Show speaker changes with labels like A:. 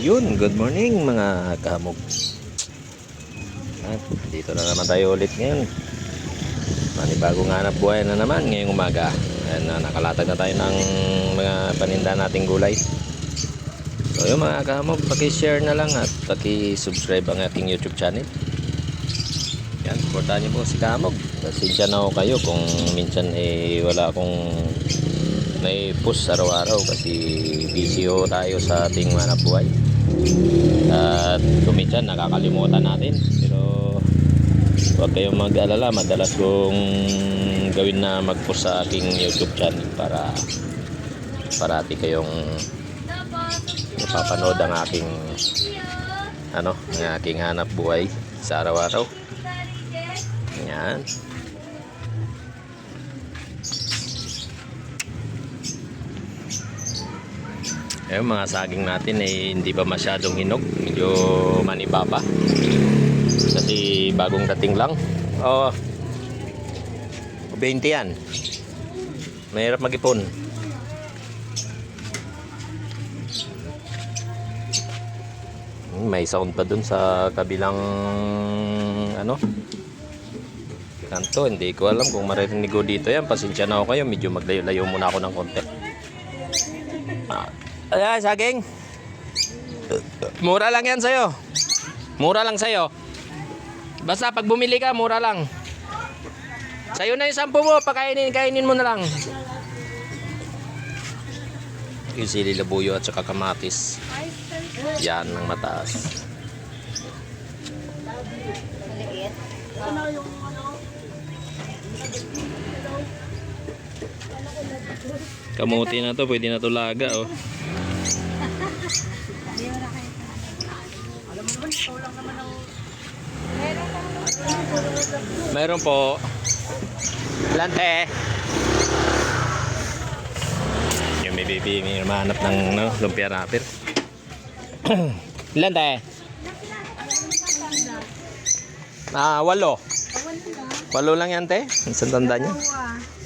A: Yun, good morning mga kamog. At dito na naman tayo ulit ngayon. Manibagong hanap buhay na naman ngayong umaga. Ayan, na nakalatag na tayo ng mga paninda nating gulay. So yun mga kamog, paki-share na lang at paki-subscribe ang aking YouTube channel. Yan, supportahan niyo po si Kamog. Pasensya na ako kayo kung minsan eh wala akong may push araw-araw kasi busy tayo sa ating manap buhay. At kuminsan nakakalimutan natin. Pero huwag kayong mag-alala. Madalas kong gawin na mag-post sa aking YouTube channel para parati kayong napapanood ang aking ano, ang aking hanap buhay sa araw-araw. Yan. Ayun, mga saging natin ay hindi pa masyadong hinog. Medyo maniba pa. Kasi bagong dating lang. Oo. 20 yan. Mahirap mag-ipon. Hmm, May sound pa dun sa kabilang ano kanto. Hindi ko alam kung maririnig ko dito yan. Pasensya na ako kayo. Medyo maglayo-layo muna ako ng konti. Ah, Ayan, saging. Mura lang yan sa'yo. Mura lang sa'yo. Basta pag bumili ka, mura lang. Sa'yo na yung sampu mo. Pakainin, kainin mo na lang. Yung sili at saka kamatis. Yan ang mataas.
B: Maliit.
A: Kamuti na to, pwede na to laga oh. Meron po. Lante. Yung may baby, may mahanap ng no, lumpia wrapper. Lante. Ah, walo. Walo lang yan, te. Isang tanda niya.
B: Dalawa.